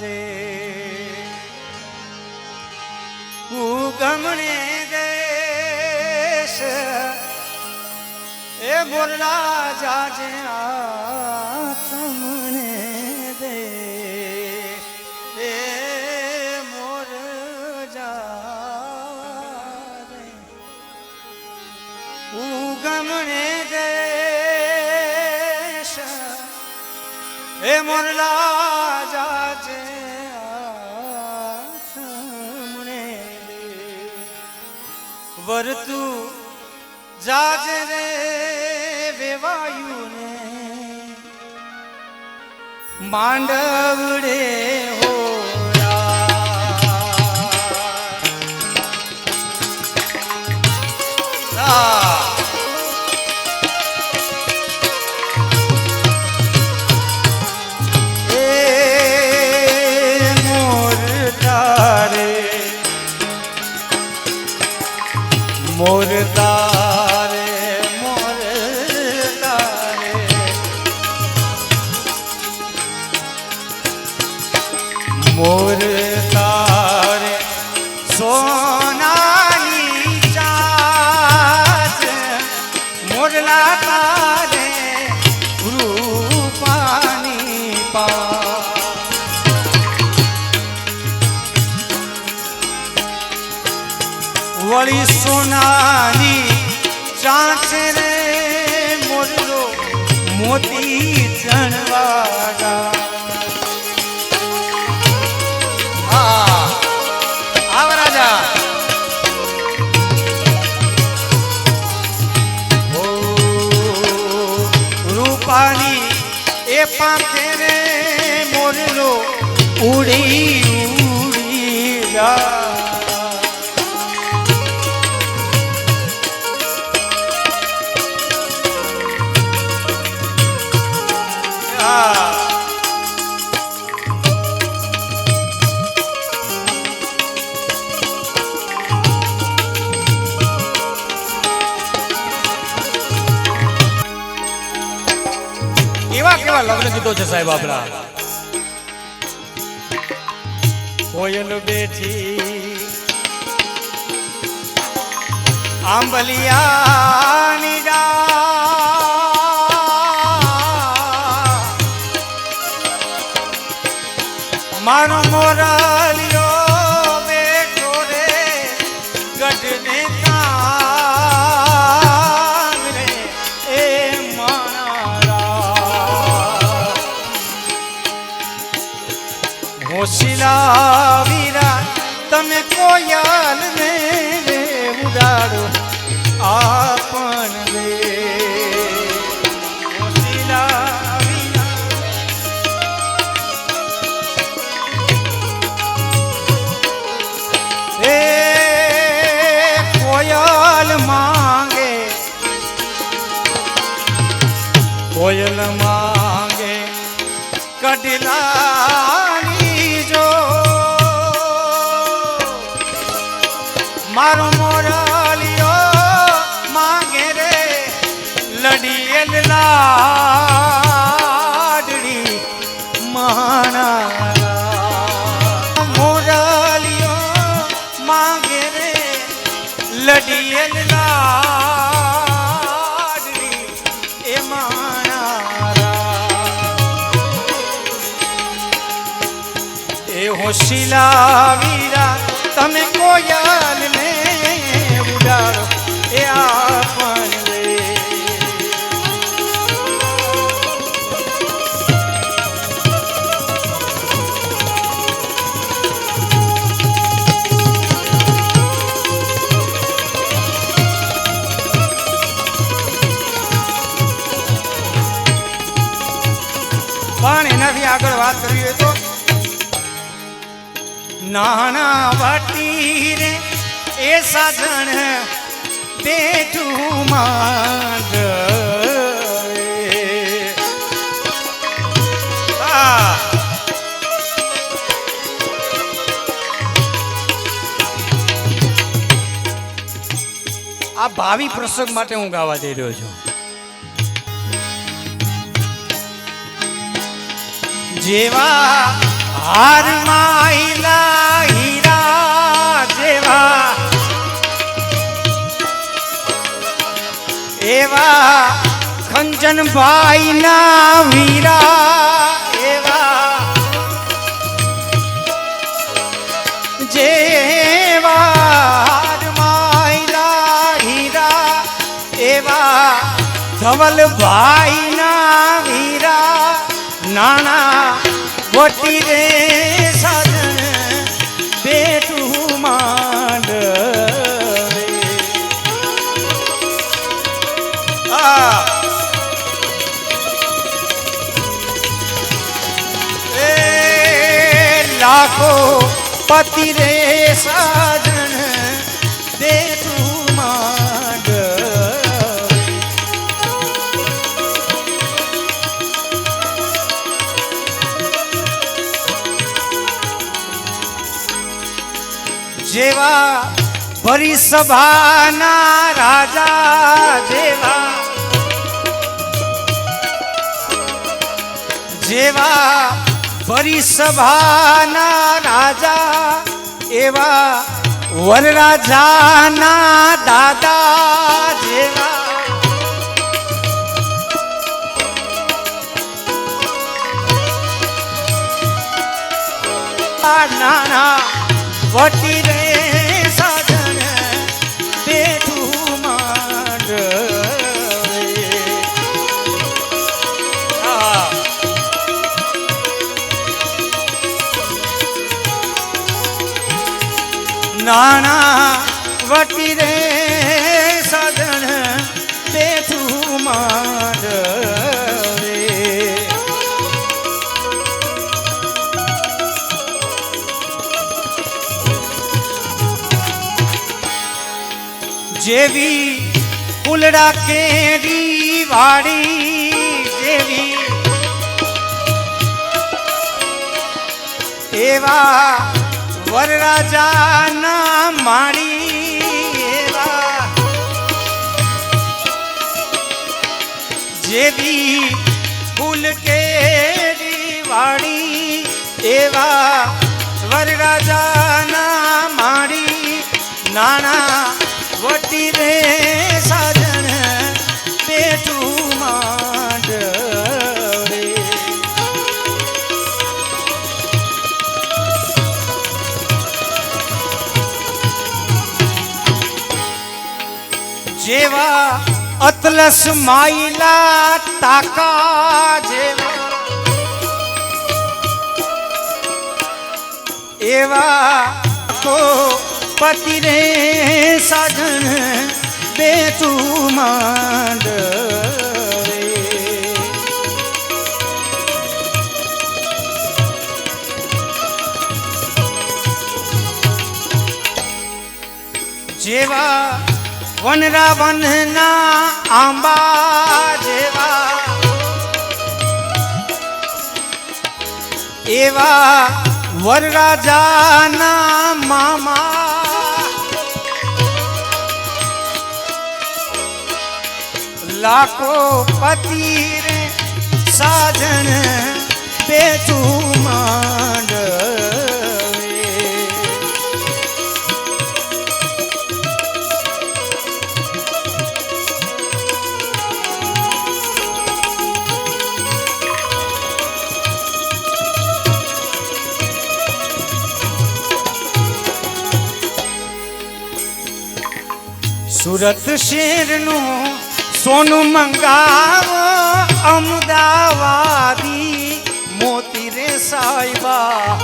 જાજે ઉગમણે દેશ, એ મોરલા જાજે આથમણે દે. એ મોર જાજે. ઉગમણે દેશ, એ મોરલા વરતું જાજ રે વેવાયુને. માંડવડે વળી સોનાની ચાંચ રે મોતી ચણવાડા એ પાંખે રે મોરલો ઉડી ઉડી જા. કેવા લગ્ન ગીતો છે સાહેબ આપણા? કોયલ બેઠી આંબલિયાની ડા મારો મોરાલિયો હોશિલા વીરા તમે કોયાલ ને રે ઉડાડો આપણ રે. કોયલ માંગે કોયલ માંગે કડલાની વીરા તમે કોયાલ ને ઉડાડો એ આપણ પણ એનાથી આગળ વાત હોય તો નાના વાટી રે એ સાધન બેઠું માંડ આ ભાવિ પ્રસંગ માટે હું ગાવા જઈ રહ્યો છું. જેવા હારમાં આઈલા હીરા જેવા. એવા ખંજનભાઈ ના વીરા એવા. જેવા માયલા હીરા એવા. ધવલભાઈ ના વીરા, નાણા વટી રે સાજન બેઠું એ લાખો પતિ રે સાજણ જેવા ભરી સભાના રાજા જેવા જેવા ભરી સભાના રાજા એવા વરરાજાના દાદા જેવા આ નાના વટી રે નાના વટી રે સાધન બેઠું માંડવે જેવી ફૂલડા કેરી વાડી જેવી એવા વરરાજાના માળી એવા. જેવી ફૂલ કેરી એવા વરરાજાના માળી નાના જેવા અતલસ માયલા તાકા જેવા એવા તો પતિ રે સાજણ બે તું માંડવે જેવા વનરા વનના આંબા જેવા એવા વરરાજાના મામા લાખો પતિ રે સાજણ બેઠું માંડવે સુરત શેરનું સોનું મંગાવો, અમદાવાદી મોતી રે સાહેબા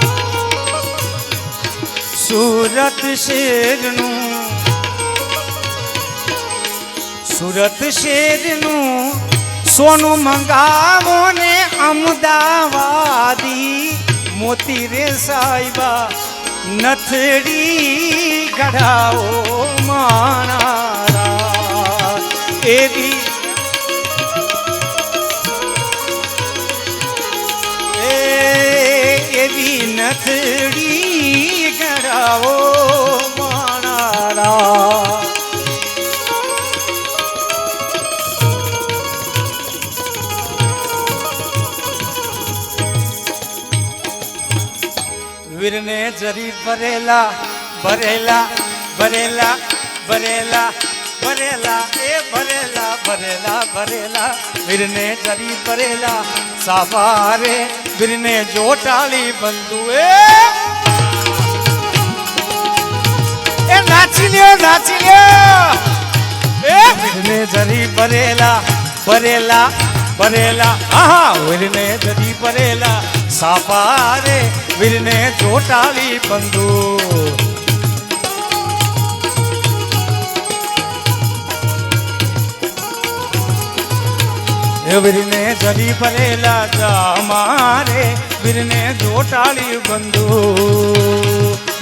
સુરત શેરનું સુરત શેરનું સોનું મંગાવો ને અમદાવાદી મોતી રે સાહેબા નથડી ગઢાઓ માણારા એવી એ એવી નથડી ગઢાઓ માણારા. વીરને જરી ભરેલા ભરેલા ભરેલા ભરેલા ભરેલા એ ભરેલા ભરેલા ભરેલા વીરને જરી ભરેલા સાવારે વીરને જોટાળી બંધુ એ એ નાચી લ્યો નાચી લ્યો એ વીરને જરી ભરેલા ભરેલા ભરેલા આહા વીરને જરી ભરેલા સાપારે વીરને જોટાળી બંધુ વીરને જરી ભરેલા જા મારે વીરને જોટાળી બંધુ.